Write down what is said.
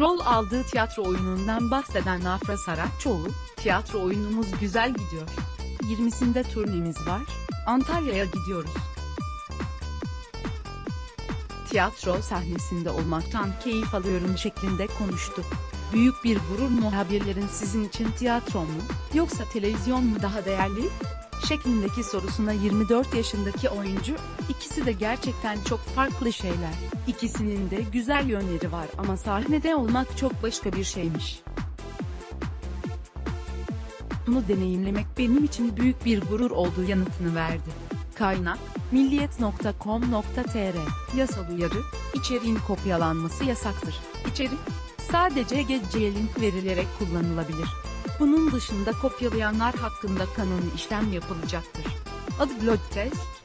Rol aldığı tiyatro oyunundan bahseden Afra Saraçoğlu, tiyatro oyunumuz güzel gidiyor. 20'sinde turnemiz var, Antalya'ya gidiyoruz. Tiyatro sahnesinde olmaktan keyif alıyorum şeklinde konuştu. Büyük bir gurur muhabirlerin sizin için tiyatro mu, yoksa televizyon mu daha değerli? Şeklindeki sorusuna 24 yaşındaki oyuncu, ikisi de gerçekten çok farklı şeyler. İkisinin de güzel yönleri var ama sahnede olmak çok başka bir şeymiş. Bunu deneyimlemek benim için büyük bir gurur oldu yanıtını verdi. Kaynak, milliyet.com.tr Yasal uyarı, içeriğin kopyalanması yasaktır. İçerik, sadece geceye link verilerek kullanılabilir. Bunun dışında kopyalayanlar hakkında kanuni işlem yapılacaktır. Adı Blog Test,